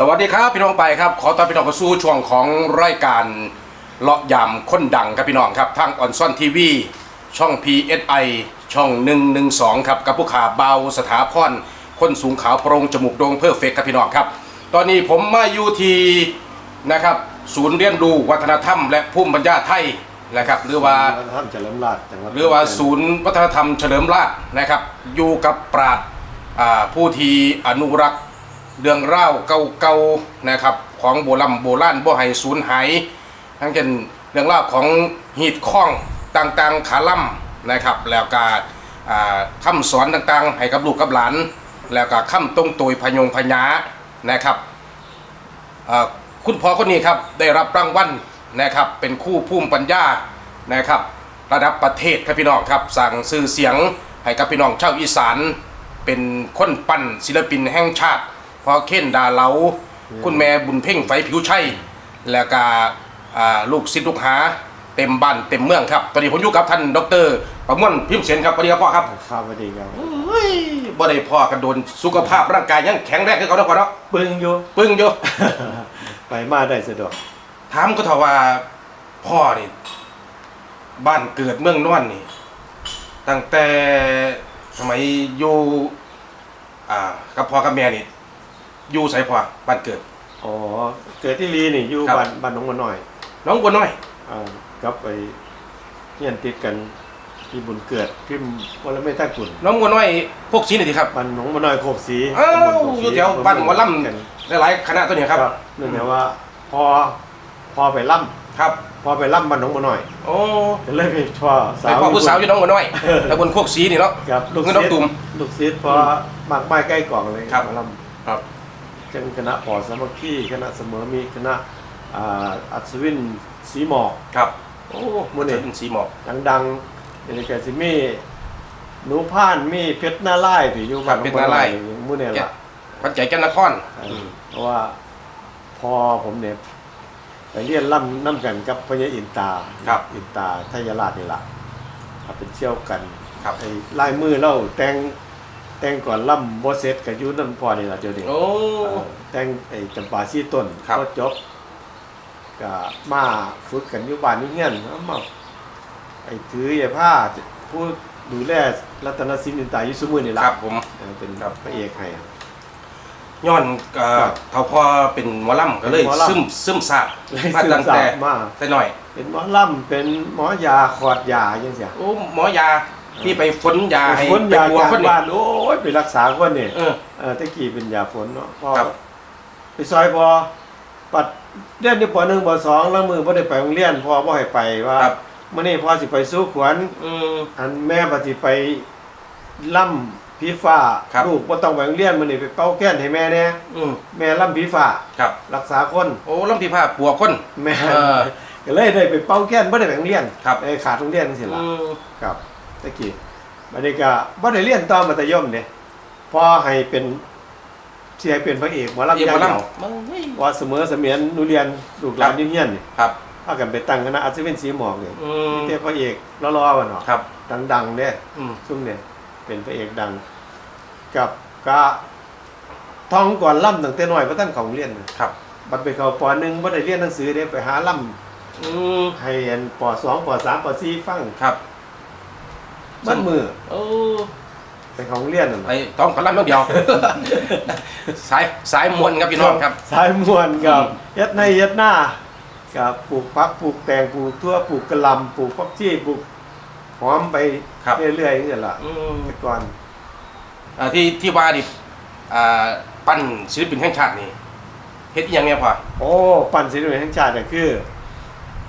สวัสดีครับพี่น้องไปครับ ขอต้อนพี่น้องเข้าสู่ช่วงของรายการเลาะยำคนดังครับพี่น้องครับทางออนซอนทีวีช่อง PSI ช่อง 112 ครับกับผู้ขาเบาสถาพรคนสูงขาวโปรงจมูกโด่งเพอร์เฟกครับพี่น้องครับ ตอนนี้ผมมาอยู่ที่นะครับศูนย์เรียนรู้วัฒนธรรม และภูมิปัญญาไทยนะครับหรือว่าท่านเฉลิมราชจังหวัดหรือว่าศูนย์วัฒนธรรมเฉลิมราชนะครับอยู่กับปราดอ่าผู้ที่อนุรักษ์ เรื่องเล่าเก่าๆนะครับ ของโบราณโบราณบ่ให้สูญหายทั้งเป็นเรื่องเล่าของหีดข้องต่างๆขาล่ำนะครับ แล้วก็อ่าคำสอนต่างๆ ให้กับลูกกับหลาน แล้วก็คำตรงตัวพยงพญานะครับคุณพ่อคนนี้ครับได้รับรางวัลนะครับ เป็นคู่ภูมิปัญญานะครับ ระดับประเทศครับพี่น้องครับ สั่งซื้อเสียงให้กับพี่น้องชาวอีสาน เป็นคนปั้นศิลปินแห่งชาติ พอเค้นดาเหลาคุณแม่บุญเพ่งไฟผิวชัยแล้วก็อ่าลูกศิษย์ลูกหาเต็มบ้านเต็มเมืองครับตอนนี้ผมอยู่กับท่านดรประมวลพิมพ์เสนครับสวัสดีครับพ่อครับข้าวพอดีครับเฮ้ยบ่ได้พ่อกันโดนสุขภาพร่างกายยังแข็งแรงคือเขาเนาะพ่อเนาะปึงอยู่ปึ้งอยู่ไปมาได้สะดวกถามก็เถอะว่าพ่อนี่บ้านเกิดเมืองนอนนี่ ตั้งแต่สมัยอยู่อ่ากับพ่อกับแม่นี่ อยู่ไสพ่อบ้านเกิด อ๋อ เกิดที่ลีนี่อยู่ครับ บ้านบ้านหนองบัวน้อยน้องบัวน้อย อ่ากับไปเฮียนติดกันที่บุญเกิดพิมพ์วรไม่ใต้กุ่นน้องบัวน้อยพวกสีนี่สิครับ บ้านหนองบัวน้อยโคกสีอ้าวตำบลโคกสีอยู่แถวบ้านหมอลำ กันหลายๆคณะตัวเนี้ครับครับเนื่องจากว่า พอพอไปล่ครับำพอไปล่ำบ้านหนองบัวน้อยโอ้ก็เลยไปชอสาไปวพ่อผู้สาวอยู่น้องบัวน้อยแต่บนพวกสีนี่เนาะ ครับลูกเงินน้องศิษย์ตุ่มลูกศิษย์พอมากไม้ใกล้กล่องเลยครับหมอลำครับ จังคณะปอสามัคคีคณะเสมอมีคณะอ่าอัศวินสีหมอกครับโอ้มื้อนี้จะเป็นสีหมอกดังๆในแกสิมีหนูพ่านมีเพชรหน้าไล่ที่อยู่บ้านมื้อเนี่ยล่ะปัจจัยแก่นนครเพราะว่าพอผมเนี่ยไปเรียนล่ำน้ำกันกับพญาอินตาครับอินตาทยราชนี่ล่ะครับเป็นเชี่ยวกันครับไอ้ลายมือเล่าแต่ง แต่งก่อนล่ำบ่เสร็จก็อยู่น้ำพอนี่ล่ะเดี๋ยวนี้โอ้ เอ่อแต่งไอ้จำปาซีต้นครับ ก็จบก็มาฝึกกันอยู่บ้านอยู่เฮียนเอามาไอ้ถือไอ้ผ้าผู้ดูแลรัตนศิลป์อินตาอยู่ซุมื้อนี่คล่ะรับผม เออเป็นครับ พระเอกให้ ย้อนเอ่อครับเท่าพอเป็นหมอลำก็เลย เป็นหมอลำ ซึมซึมซาบเลยมาซึมตั้งซาแต่บมา แต่หน่อย เป็นหมอล่ำเป็นหมอยาขอดยาจังซี่โอ้หมอยา ที่ไปฝนยาให้ฝนไปยาปัวจากคนนี้บ้านโอ้ยไปรักษาคนนี่เออเออตะกี้เป็นยาฝนเนาะพอครับไปซอยพอปัดเรียนที่ปหนึ่งปสองแล้วมือบ่ได้ไปโรงเรียนพ่อบ่ให้ไปว่าครับมื้อนี้พ่อสิไปสู้ขวัญอืมอันแม่ปฏิไปล่ำผีฟ้าครับลูกบ่ต้องไปโรงเรียนมื้อนี้ไปเป่าแก้นให้แม่แน่อืมแม่ล่ำผีฟ้าครับ รักษาคนโอ้ลำที่ผ้าปัวคนแม่เออก็เลยได้ไปเป่าแก้นบ่ได้ไปโรงเรียนครับเอ้ขาดโรงเรียนจังซี่ล่ะอืมครับ ตะกี้บัดนี้ก็บ่ได้เรียนต่อมัธยมเด้พอให้เป็นสิให้เป็นพระเอกหมอลำเอียอย่างหมอเดียวลำมันเฮ้ยว่าเสมอเสมียนหนูเรียนลูกหลานอยิ่งเฮียนนี่ครับพากันไปตั้งคณะอัศวินสีหมอกนี่อืมเทพพระเอกรอๆวะเนาะครับดังๆเนี่ยอืมซุ่มเนี่ยเป็นพระเอกดัง กับกะท่องก่อนล่ำตั้งแต่น้อยพระท่านของเรียนน่ะครับบัดไปเข้าปหนึ่งบ่ได้เรียนหนังสือเด้ไปหาล่อืมำให้อันปสองปสามปสี่ฟังครับ มันมือโอ้ไปของเรียนนั่นไอ้ต้องขอลำเดียว สายสายมวลครับพี่น้องครับ สายมวนกับอืมเฮ็ดในเฮ็ดหน้ากับปลูกพักปลูกแตงปลูกทั่วปลูกกระหลำปลูกพักชีปลูกหอมไปครับเรื่อยๆนี่แหละอืมแต่ก่อนอ่าที่ที่ว่าดิอ่าปั้นศิลปินแห่งชาตินี่เฮ็ดอหยังเนี่ยพ่อโอ้ปั่นศิลปินแห่งชาติเนี่ยคือ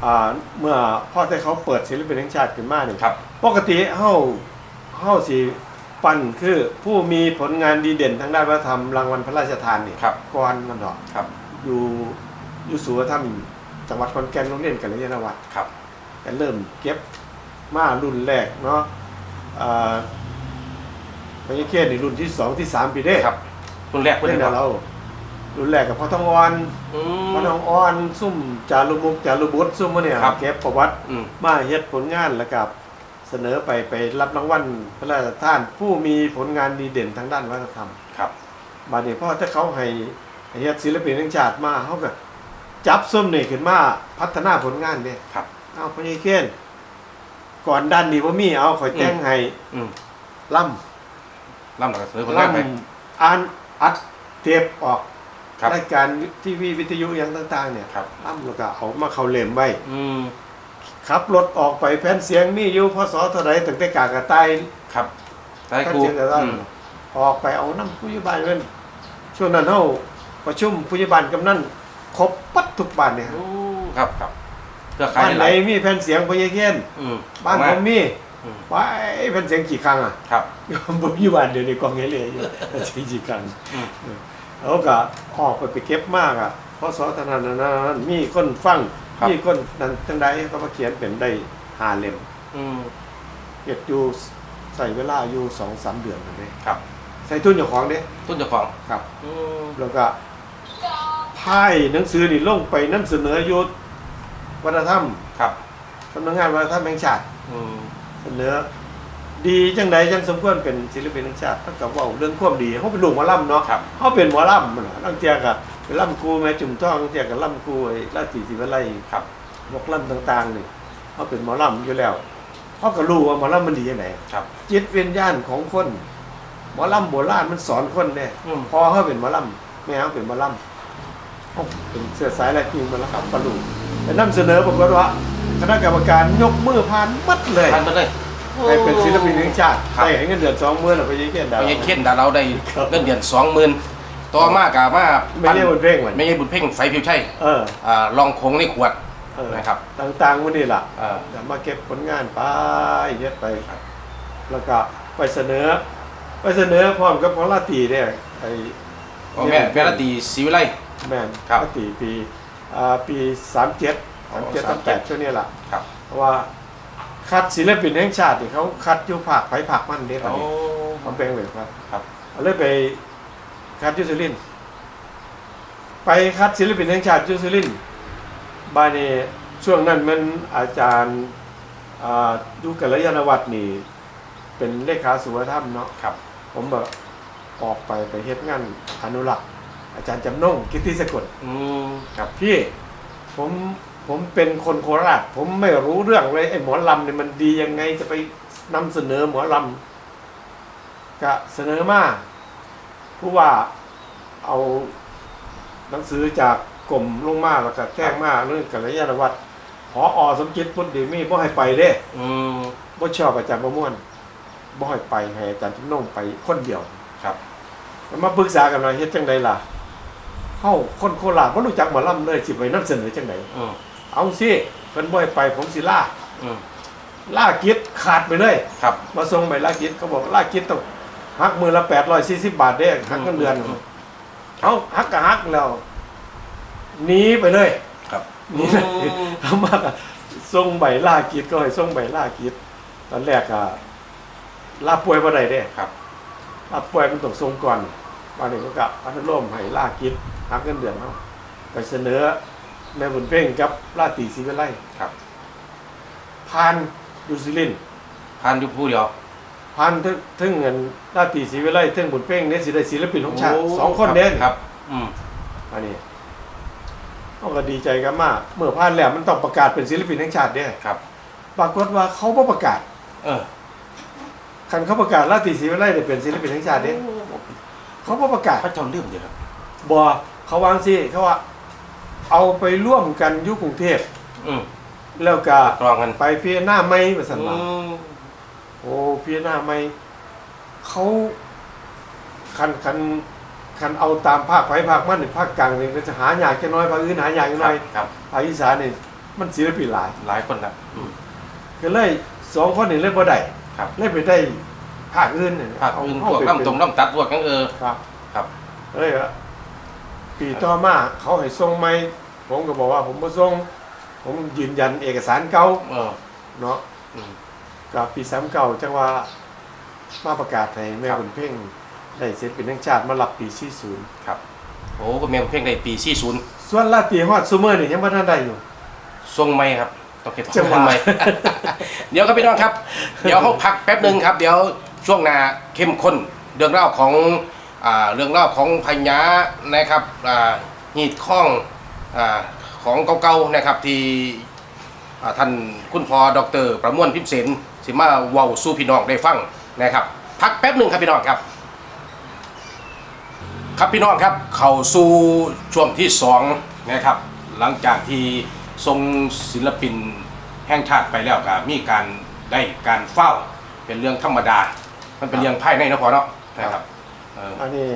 อ่าเมื่อพ่อที่เขาเปิดศิลปินแห่งชาติขึ้นมานี่ครับ ปกติเฮาเฮาสิปั่นคือผู้มีผลงานดีเด่นทางด้านวัฒนธรรมรางวัลพระราชทานนี่ครับ ก่อนมันดอกครับ อยู่อยู่สุวรรณธรรมจังหวัดขอนแก่นโรงเรียนกัลยาณวัฒน์ครับก็เริ่มเก็บมารุ่นแรกเนาะอ่าพญาเคนนี่รุ่นที่สองที่สามปีเด้ครับ รุ่นแรกเพิ่นเล่นได้กับบ่เรา รุ่นแรกกับพ่อทองอ่อนอืม พ่อทองอ่อนซุ่มจารุมุกจารุบุตรซุ่มมาเนี่ยครับเก็บประวัติอืม มาเฮ็ดผลงานแล้วกับ เสนอไปไปรับรางวัลพระราชทาน ผู้มีผลงานดีเด่นทางด้านวัฒนธรรมครับบาดนี้พ่อถ้าเขาให้เฮ็ดศิลปินแห่งชาติมาเขาก็จับส้มนี่ขึ้นมาพัฒนาผลงานเด้ครับ เอาพญเคนก่อนดันนี่บ่มีเอาข่อยแต่งให้อืมล่ำล่ำหลักเสือผลงานไปล่ำอ่านอัดเทปออกครับรายการทีวีวิทยุอย่างต่าง ๆ เนี่ยครับล่ำแล้วก็เอามาเข้าเล่มไว้อืม ขับรถออกไปแผ่นเสียงมีอยู่พศเท่าใดตั้งแต่กากระต่ายครับได้แผ่คนรูเสียงกระต่ายอืมออกไปเอาน้ำผู้ใหญ่บ้านเงินช่วงนั้นเฮาประชุมผู้ใหญ่บ้านกำนันครบปัดทุกบ้านเนี่ยโอ้ครับครับเพื่อขายบ้านไหนหลายมีแผ่นเสียงพญเคนอืมบ้านผมมีอืมว่าไอ้แผ่นเสียงกี่ครั้งอะ ครับ ผมอยู่บ้านเดี๋ยวนี้กองเฮเลยอยู่แผ่นเสียงกี่ครั้งอืมเขาก็ออกไปไปเก็บมากอะเพราะสอธนานั้นมีคนฟัง ครับมีคนนั้นจังใดก็มาเขียนเป็นได้หาเล่มอืมเก็บอยู่ใส่เวลาอยู่สองสามเดือนนั่นเองครับ ใส่ทุนเจ้าของเด้ต้นเจ้าของครับ อืมแล้วก็พายหนังสือนี่ลงไปนั่นเสนออยุทวัฒนธรรมครับสำนักงานวัฒนธรรมแห่งชาติ อืมเสนอ ดีจังใดจังสมควรเป็นศิลปินแห่งชาติถ้ากับว่าเรื่องความดีเขาเป็นลูกหมอลำเนาะครับ เขาเป็นหมอลำมันน่ะตั้งเทียกับเป็น ลำครูแม่จุ่มทองตั้งเทียกับลำครูไอ้ราชสีศิวไลครับบอกลำต่างๆนี่เขาเป็นหมอลำอยู่แล้วเขาก็รู้ว่าหมอลำมันดียังไงครับ จิตวิญญาณของคน หมอลำโบราณมันสอนคนเนี่ยอืมพอเขาเป็นหมอลำแม่เขาเป็นหมอลำเขาเป็นเสื้อสายลายพิงมาแล้วครับก็รู้แต่นำเสนอปรากฏว่าคณะกรรมการยกมือผ่านมัดเลยทานไปเลยให้เป็นศิลปินแห่งชาติครับได้เงินเดือนสองหมื่นไปยี่เกียนดาวไม่ใช่เข็นดาเราได้ครับเงินเดือนสองหมื่น ต่อมากามาไม่ใช่บนเพลงมันไม่ใช่บุญเพ่งไฟผิวใช่เอออ่าลองคงในขวดเออนะครับ ต่างๆมันนี่ล่ะอ่าเดี๋ยวมาเก็บผลงานไปเย็ดไปครับแล้วก็ไปเสนอ ไปเสนอพร้อมกับของลาตรีเนี่ยไอ้พ่อแม่แม่รัตตีศรีวิไลแม่นครับลาตรีปีอ่าปีสามเจ็ดอ๋สามอเจ็ดสามแปด37ช่วงนี้ล่ะครับเพราะว่าคัดศิลปินแห่งชาตินี่เขาคัดอยู่ภาคไผภาคมันเด้ตอนโอ้นี้เขาแบ่งเลยครับ ครับเอาเลยไป คัดอยูซูลินทร์ไปคัดศิลปินแห่งชาติอยูซูลินทร์บานี้ช่วงนั้นมันอาจารย์อ่ายุกัลยาณวัฒน์นี่ เป็นเลขาสุวธรรมเนาะครับ ผมแบบออกไปไปเฮ็ดงานอนุรักษ์อาจารย์จำนงกิตติสกุลอืมครับพี่ผมผมเป็นคนโคราช ผมไม่รู้เรื่องเลยไอ้หมอลำเนี่ยมันดียังไงจะไปนำเสนอหมอลำก็เสนอมา ผู้ว่าเอาหนังสือจากกรมลงมาแล้วก็แจ้งมาเรื่องกัลยาณวัฒน์พออสมจิตพุทธดีมีบ่ให้ไปเด้อืมบ่ชอบอาจารย์ประมวลบ่ให้ไปให้อาจารย์จำนงไปคนเดียวครับแล้วมาปรึกษากันว่าเฮ็ดจังไดล่ะเฮาคนโคราชบ่รู้จักหมอลำเลยสิไปนำเสนอจังไดอืมเอาสิเพิ่นบ่ให้ไปผมสิล่าอืมล่ากิจขาดไปเลย ครับมาส่งใบล่ากิจเขาบอกล่ากิจต้อง หักมือละ840บาทเด้หักเงินเดือนอืมเอาหักก็หักแล้วหนีไปเลย ครับหนี่เลยเอามากส่งใบล่ากิจก็ให้ส่งใบล่ากิจตอนแรกอะลาป่วยบ่ได้เด้ครับลาป่วยมันต้องส่งก่อนมานี่ก็กะพัทลมให้ล่ากิจหักเงินเดือนเฮาไปเสนอแม่บุญเพ่งกับราตรีศรีวิไลครับ ผ่านยูซิลินทร์ทานอยู่ผู้เดียว ผ่านถึงถึงเงินราตรีศรีวิไลถึงบุญเพ่งเนี่ยสิได้ศิลปินของชาติโสองคนเด่นครับ อืมอันนี้เขาก็ดีใจกันมาก เมื่อผ่านแล้วมันต้องประกาศเป็นศิลปินแห่งชาติเนี่ยครับ ปรากฏว่าเขาบ่ประกาศ เออคันเขาประกาศราตรีศรีวิไลได้เป็นศิลปินแห่งชาติเนี่ยเขาบ่ประกาศพระเจ้าเรื่องเดียวครับบ่เขาวางสิเขาว่า เอาไปร่วมกันอยุกรุงเทพอืมแล้วก็กรองกันไปพิจารณาไม่ประสันว่าอืม โอ้พิจารณาไม่เขาคันคันคันเอาตามภาคไผภาคมันนี่ภาคกลางนี่ก็จะหาอยากจะน้อยภาคอื่นหาอยากจะคน้รัอบยครับภาคอีสานนี่มันศิลปินหลายหลายคนนะอืมก็เลยสองคนนี่เล่นบ่ได้ครับเล่นไปได้ภาคอื่นนี่ภาคอื่นเพวกไปน้ำตรงน้ำตัดพวกกันเออครับ ครับเอ้ยอะปีต่อมาเขาให้ส่งไม่ผมก็บอกว่า ผมบ่ส่งผมยืนยันเอกสารเก่าเออเนาะอืม กับปีสามเก่าจังว่ามาประกาศให้แม่ครับบุญเพ่งได้เสร็จเป็นทั้งชาติมารับปีที่ศูนย์ครับ โอ้ก็เมียงเพ่งได้ปีสี่ศูนย์ส่วนลาตรีฮอดซูเมอร์นี่ยังบ่ทันได้อยู่ทรงไม่ครับต้องเก็บจังหวะไม่เดี๋ยวครับพี่น้องครับ เดี๋ยวเขาพักแป๊บหนึ่งครับ เดี๋ยวช่วงหน้าเข้มข้นเรื่องเล่าวของอ่าเรื่องราวของพญานะครับอ่าหีดข้องอ่าของเก่าๆนะครับที่อ่าท่านคุณพ่อดร ประมวลพิมเสน สิมาเว้าสู่พี่น้องได้ฟังนะครับ พักแป๊บหนึ่งครับพี่น้องครับ ครับพี่น้องครับ เข้าสู่ช่วงที่สองนะครับ หลังจากที่ทรงศิลปินแห่งชาติไปแล้วก็มีการได้การเฝ้าเป็นเรื่องธรรมดา มันเป็นเรื่องภายในเนาะพอเนาะนะครับเอออันนี้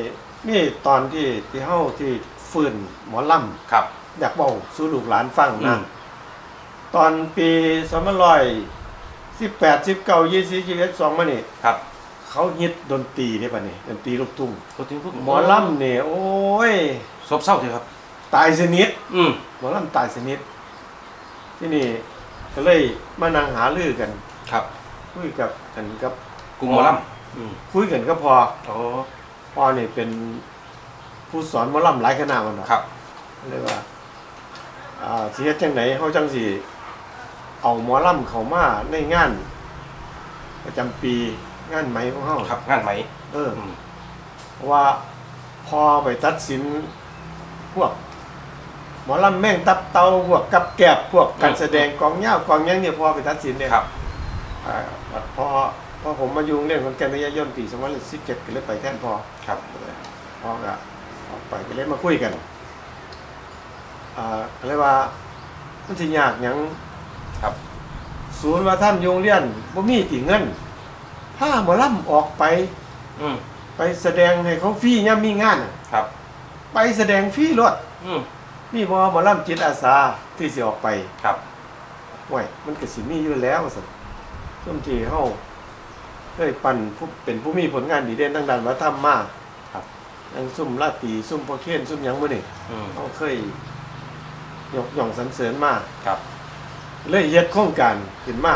นี่ตอนที่ที่เฮาที่ฟื้นหมอลครับำอยากบอกสู่ลูกหลานฟังอืนะม ตอนปีสองพันร้อย สิบแปดสิบเก้ายี่สิบยี่สิบสองมานี่ครับเขาฮิตดนตรีได้ป่ะนี่ดนตรีลูกทุ่งตัวที่พูดหมอลำเนี่ยโอ้ยซบเศร้าเลยครับ ตายสนิทอืมหมอลำตายสนิทที่นี่ก็เลยมานั่งหาลือกัน ครับคุยกับกันกับกรุงหมอลำอืมคุยกันก็พอโอ้พ่อเนี่ยเป็นผู้สอนหมอลำหลายคณะมันเนาะครับ เลยว่าอ่าสิเฮ็ดจังไหนเฮาจังสิ เอาหมอลำเข้ามาในงาน ประจำปีงานไหมของเฮาครับงานไหมเออ อืมเพราะว่าพอไปตัดสินพวก หมอลำแม่งตับเตาพวกกับแกบพวกการแสดงกองยาวกองหยังเนี่ยพอไปตัดสินเนี่ย ครับอ่าพอพอผมมาอยู่โรงเรียนคนแก่นวิทยายนปี2017ก็เลยไปแทนพอครับ พอก็ออกไปก็เลยมาคุยกันอ่าก็เลยว่ามันสิยากหยังครับ ศูนย์ว่าท่านโรงเรียนบ่มีติเงินถ้าหมอลำออกไป อืมไปแสดงให้เขาฟรีย่ำมีงานน่ะครับ ไปแสดงฟรีรถอืมนี่บ่หมอลำจิตอาสาที่สิออกไปครับห่วยมันก็สิมีอยู่แล้วสิช่วงที่เฮาเคยปั่นผู้เป็นผู้มีผลงานดีเด่นทางด้านวัฒนธรรมมาครับอังซุ่มลาตรีซุ่มพ่อเคนซุ่มหยังมื้อนี่อืมเฮาเคยยกย่องสรรเสริญมา ครับ เลยเฮ็ดโครงการขึ้นมา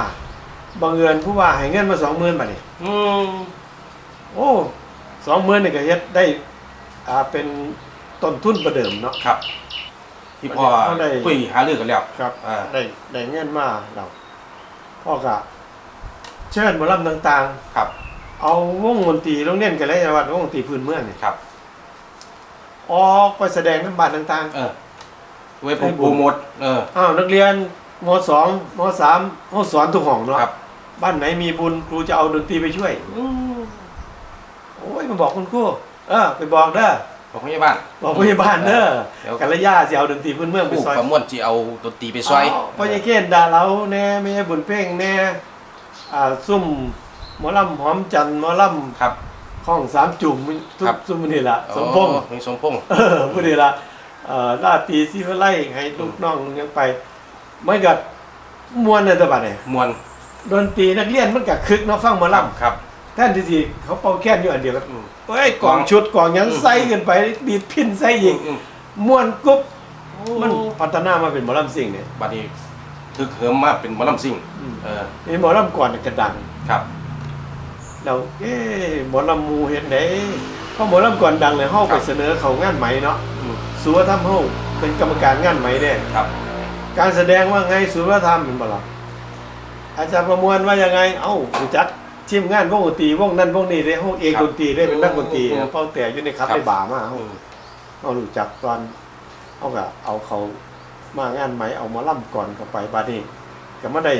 บังเอิญผู้ว่าให้เงินมา20,000บาทนี่อืมโอ้20,000นี่ก็เฮ็ดได้ อ่าเป็นต้นทุนประเดิมเนาะ ครับ ที่พ่อเขาได้ คุยหาเรื่องกันแล้วครับอ่าได้ได้เงินมาเราพ่อก็เชิญหมอลำต่างครับ ๆ เอาวงดนตรีโรงเรียนกันเลยวัดวงดนตรีพื้นเมืองนี่ครับ ออกไปแสดงน้ำบานต่าง เออไว้ผมโปรโมทเออ ๆ อ้าวนักเรียน มสองมสามเขาสอนทุกห้องเนาะครับ บ้านไหนมีบุญครูจะเอาดนตรีไปช่วยอืมโอ้ยมาบอกคุณครูเออไปบอกเด้อของพยาบาล บอกพยาบาลเด้อเดี๋ยว กัลยาสิเอาดนตรีพื้นเมืองไปผู้ซอยประมวลที่เอาดนตรีไปซอยาวพ่อใหญ่เกณฑ์ด่าเราแน่แม่บุญเพ่งแน่อ่าซุ่มหมอลำหอมจันทร์หมอลำครับห้องสามจุ่มทุครักบซุ่มนี่ละสมพงษ์ อ๋อมีสมพงษ์ เออผู้นี่ละเอ่อลาตรีสิวไล่ให้ลูกน้องยังไป ไม่กัดมวนในตะบัดเนี่ยมวลดนตรีนักเรียนมันกัคึกเนาะฟังหมอลครับำแท่นที่สิเขาเป่าแค้นอยู่อันเดียวกันอืมเอ้ยกล่องชุดกล่องหยังใส่กันไปดีดพินใส่ยิงอืมม่วนกุ๊บอืมันพัฒนามาเป็นหมอลำสิ่งเนี่ยบัดนี้ถึกเหิมมาเป็นหมอลำซิ่งอืมเออนี่หมอลำก่อนน่ะกระดังครับเราเอ๊ะหมอลำหมูเห็นไหนเพราะหมอลำก่อนดังเลยเฮาไปเสนอเขางานไหมเนาะอืมสุวรรณธรรมเฮาเป็นกรรมการงานไหมเนี่ยครับ การแสดงว่าไงสุวรรณธรรมเป็นบ่ล่ะอาจารย์ประมวลว่ายังไง เอ้ารู้จักทีมงานวงดนตรีวงนั้นวงนี้ได้เฮาเอกดนตรีได้เป็นนักดนตรีเป้าแต่อยู่ในครับในบ่ามาเฮาอืมเฮารู้จักตอนเฮาก็เอาเขามางานไหมเอาหมอลำก่อนเข้าไปบัดนี้ก็มาได้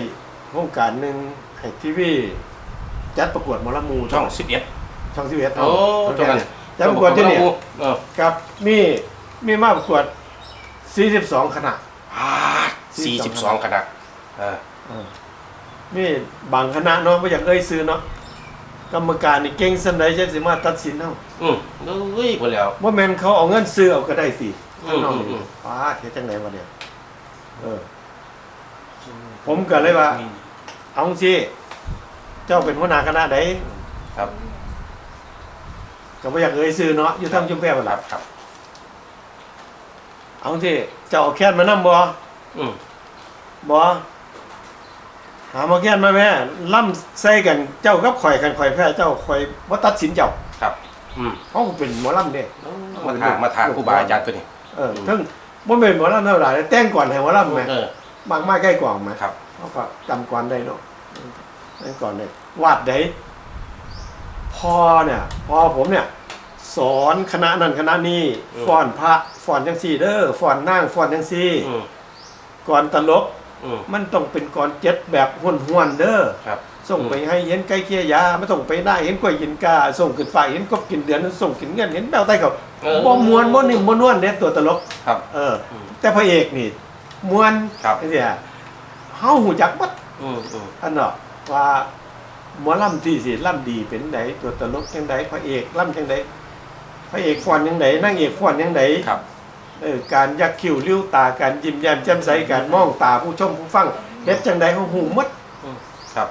โครงการหนึงให้ทีวีจัดประกวดหมอลำหมูช่องสิบเอ็ดช่อง11โอ้ตรงนั้นจัดประกวดที่นี่เออครับมีมีมาประกวด42คณะ สี่สิบสองคณะเออมีบางคณะเนาะบ่อยากเอ่ยซื้อเนาะกรรมการนี่เก่งสันใดจังสิมาตัดสินเฮาอืมเฮ้ยพอแล้วบ่แม่นเขาเอาเงินซื้อเอาก็ได้สิอืมข้างนอกอืนี่มฟ้าเฮ็ดจังได๋วะเนี่ยเออ ผมก็เลยว่า เอาสิเจ้าเป็นหัวหน้าคณะใดครับก็บ่อยากเอ่ยซื้อเนาะอยู่ทางจุมแพรบ่คล่ะรับครับ เอาสิเจ้าเอาแค้นมานำบ่อืม บ่หามาแค้นมาแม่ล่ำใส่กันเจ้ากับข่อยกันข่อยแพ้เจ้าข่อยบ่ตัดสินเจ้าครับ อืมเขาก็เป็นหมอลำเด้มาถามมาถามครูบาอาจารย์ตัวนี้เออทั้งบ่แม่นหมอลำเท่าไหร่แต่งก่อนให้หมอลำไหมเออมากมากใกล้กว่าไหมครับเขาก็จำก่อนได้เนาะแต่งก่อนได้วาดได้พอเนี่ยพอผมเนี่ย สอนคณะนั้นคณะนี้อืมฟ้อนพระฟ้อนจังซี่เด้อฟ้อนนางฟ้อนจังซี่อืมก่อนตลกอืม มันต้องเป็นก่อนเจ็ดแบบห้วนๆเด้อครับส่งไปให้เห็นไก่เคียยาไม่ต้องไปได้เห็นกล้วยยินกาส่งขึ้นฝ่ายเห็นกบกินเดือนส่งกินเงินเห็นแบวใต้เขาเออบ่มวนบ่นิ่มบ่นวลเด้ตัวตลกครับเอออมแต่พระเอกนี่มวนครับเนี่ยเฮาหูจักบัดอืมอืมอันเนาะว่าหมอลำที่สิลำดีเป็นไดตัวตลกจังไดพระเอกลำจังไดพระเอกฟ้อนจังไดนางเอกฟ้อนจังไดครับเออ การยักคิ้วลิ้วตาการยิ้มแย้มแจ่มใสการมองตาผู้ชมผู้ฟังเฮ็ดจังไดเฮาหูหมดอืมครับ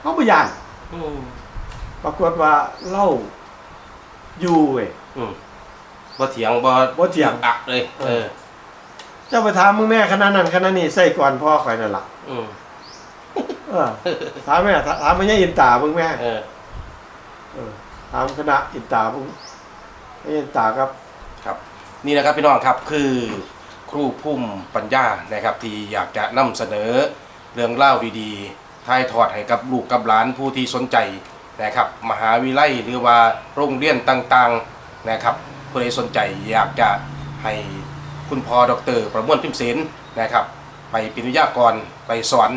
เฮาบ่ย่านอืมปรากฏว่าเล่าอยู่เว้ยอืมบ่เถียงบ่บ่เถียงอักเลยเออเออ เจ้าไปถามมึงแม่คณะนั้นคณะนี้ใส่ก่อนพ่อข่อยนั่นล่ะอืมเออถามแม่ถถามแม่อินตามึงแม่เออเออถามคณะอินตามึงแม่อินตาครับครับ นี่นะครับพี่น้องครับคือครูพุ่มปัญญานะครับที่อยากจะนำเสนอเรื่องเล่าดีๆถ่ายทอดให้กับลูกกับหลานผู้ที่สนใจนะครับมหาวิทยาลัยหรือว่าโรงเรียนต่างๆนะครับผู้ใดสนใจอยากจะให้คุณพ่อดร ประมวลพิมพ์เสนนะครับ ไปเป็นวิทยากรไปสอน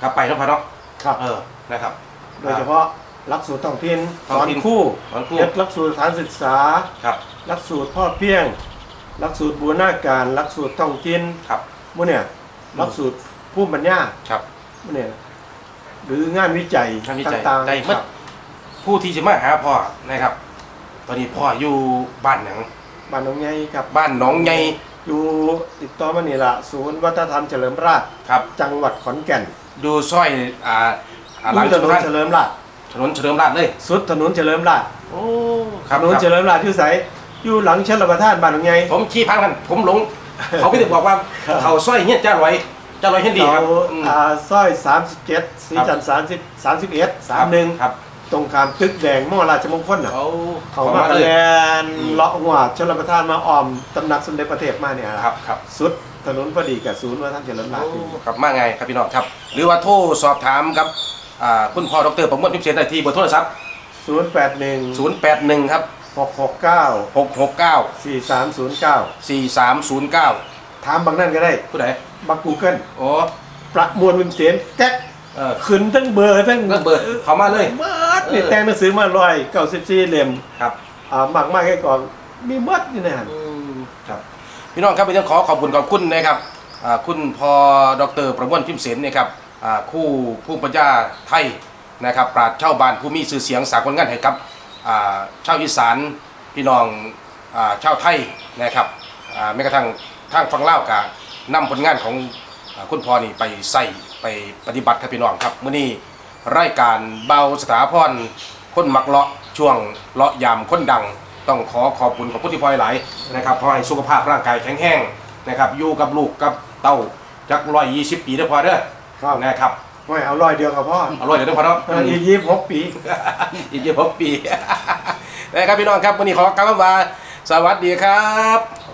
กลับไปเนาะพ่อเนาะครับเออนะครับ โดยเฉพาะ หลักสูตรท้องถิ่นท้สองอนถิ่นคู่สอนครูเฮ็ดหลักสูตรฐานศึกษาครับหลักสูตรพ่อเพียงหลักสูตรบูรณาการหลักสูตรท้องถิ่นครับมื้อเนี่ยหลักสูตรผู้ปัญญาครับมื้อเนี่ยหรืองานวิจัยงานวิจัยต่างๆได้หมดครับผู้ที่จะมาหาพ่อนะครับ ตอนนี้พ่ออยู่บ้านหนังบ้านหนองใหญ่ครับบ้านหนองใหญ่อยู่ติดต่อมานี่ละศูนย์วัฒนธรรมเฉลิมราชครับ จังหวัดขอนแก่นอยู่ซอยอ่าอ่าหลังถถนนนนเฉลิมราช ถนนเฉลิมราชเลยสุดถนนเฉลิมราชโอ้คถรับนนครับเฉลิมราชอยู่ไสอยู่หลังเชลประทานบ้านหนองใหญ่ผมขี่พังนั่นผมหลง เขาไม่ได้บอกว่าครับเขาซอยเฮียจ้าร้อยจ้าร้อยเฮียดีครับเราอืมอ่าซอย37สีจันทร์30 31 31ครับตรงข้ามตึกแดงมอราชมงคลน่ะเขาเขามาเลคะยแนนเลาะหัวเชลประทานมาอ้อมตำหนักสมเด็จพระเทพมาเนี่ยครับครับสุดถนนพอดีกับศูนย์วัฒนธรรมเฉลิมราชนี่ครับมาไงครับพี่น้องครับ หรือว่าโทรสอบถามครับ อ่าคุณพ่อดรประมวลพิมพ์เสนได้ที่เบอร์โทรศัพท์081 081 ครับ669 669 4309 4309 ถามบางนั่นก็ได้ ผู้ใดบักกูเกิลโอ้ประมวลวิมเสียนแก๊กเออขึ้นทั้งเบอร์ทั้งก็เบอร์เขามาเลยเมิดนี่แต่งหนังสือมาร้อยเก้าสิบสี่เล่มครับ อ่ามากมากแค่ก่อนมีเมิดอยู่ในหันครับพี่น้องครับเป็นต้องขอขอบคุณขอบคุณนะครับอ่าคุณพอดรประมวลพิมพ์เสนนะครับอ่า คู่ผู้ปัญญาไทยนะครับปราชญ์ชาบ้านผู้มีชื่อเสียงสากลงานให้กับอ่าชาวอีสานพี่น้องอ่าชาวไทยนะครับแม้กระทั่งทางฝั่งลาวก็นำผลงานของคุณพ่อนี่ไปใส่ไปปฏิบัติครับพี่น้องครับเมื้อนี้รายการเบาสถาพรคนมักเลาะช่วงเลาะยามคนดัง ต้องขอขอบคุณขอบคุที่พลอยหลายนะครับขอให้สุขภาพร่างกายแข็งแรงนะครับอยู่กับลูกกับเต้าจักร้อยยี่สิบปีได้พอเด้อ ครับ นะครับไม่เอาร้อยเดียวกับพ่ออร่อยเดี๋ยวได้อพอเนาะเอออีกยี่สิบหกปี อีกยี่สิบปีนะครับพี่น้องครับวันนี้ขอกล่าวคำว่า สวัสดีครับ